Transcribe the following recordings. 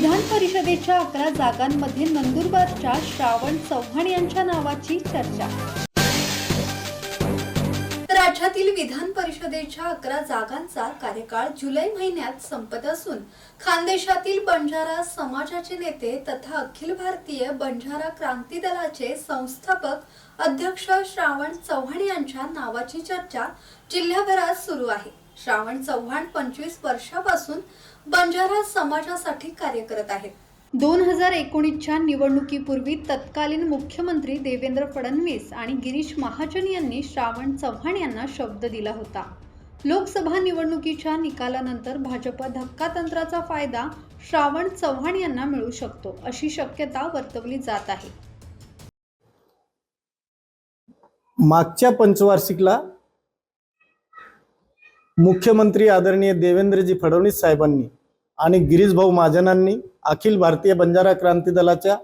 विधान परिषदेच्या अकरा जागांमध्ये नंदुरबारच्या श्रावण चव्हाण यांच्या नावाची चर्चा. राज्यातील विधान परिषदेच्या अकरा जागांचा कार्यकाळ जुलै महिन्यात संपत असून खानदेशातील बंजारा समाजाचे नेते तथा अखिल भारतीय बंजारा क्रांती दलाचे संस्थापक अध्यक्ष श्रावण चव्हाण यांच्या नावाची चर्चा जिल्ह्याभरात सुरू आहे. श्रावण चव्हाण पंचवीस वर्षापासून बंजारा समाजासाठी कार्य करत आहेत. दोन हजार एकोणीसच्या निवडणुकीपूर्वी तत्कालीन मुख्यमंत्री देवेंद्र फडणवीस आणि गिरीश महाजन यांनी श्रावण चव्हाण यांना शब्द दिला होता. लोकसभा निवडणुकीच्या निकालानंतर भाजप धक्कातंत्राचा फायदा श्रावण चव्हाण यांना मिळू शकतो अशी शक्यता वर्तवली जात आहे. मागच्या पंचवार्षिकला मुख्यमंत्री आदरणीय देवेंद्रजी फडणवीस साहेबांनी आणि गिरीश भाऊ महाजनांनी अखिल भारतीय बंजारा क्रांती दलाच्या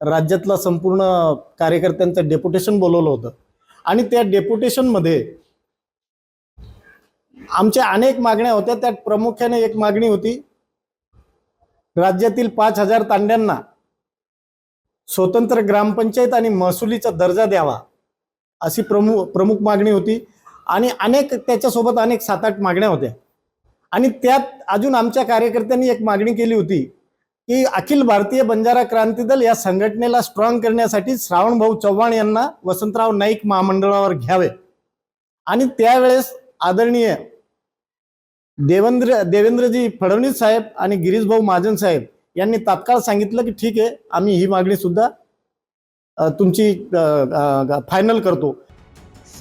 राज्यातला संपूर्ण कार्यकर्त्यांचं डेप्युटेशन बोलवलं होतं. आणि त्या डेप्युटेशनमध्ये आमच्या अनेक मागण्या होत्या. त्यात प्रामुख्याने एक मागणी होती. राज्यातील पाच हजार तांड्यांना स्वतंत्र ग्रामपंचायत आणि महसुलीचा दर्जा द्यावा अशी प्रमुख प्रमुख मागणी होती. आणि अनेक त्याच्यासोबत अनेक सात आठ मागण्या होत्या. आणि त्यात अजून आमच्या कार्यकर्त्यांनी एक मागणी केली होती की अखिल भारतीय बंजारा क्रांती दल या संघटनेला स्ट्रॉंग करण्यासाठी श्रावणभाऊ चव्हाण यांना वसंतराव नाईक महामंडळावर घ्यावे. आणि त्यावेळेस आदरणीय देवेंद्र देवेंद्रजी फडणवीस साहेब आणि गिरीशभाऊ महाजन साहेब यांनी तात्काळ सांगितलं की ठीक आहे आम्ही ही मागणी सुद्धा तुमची फायनल करतो.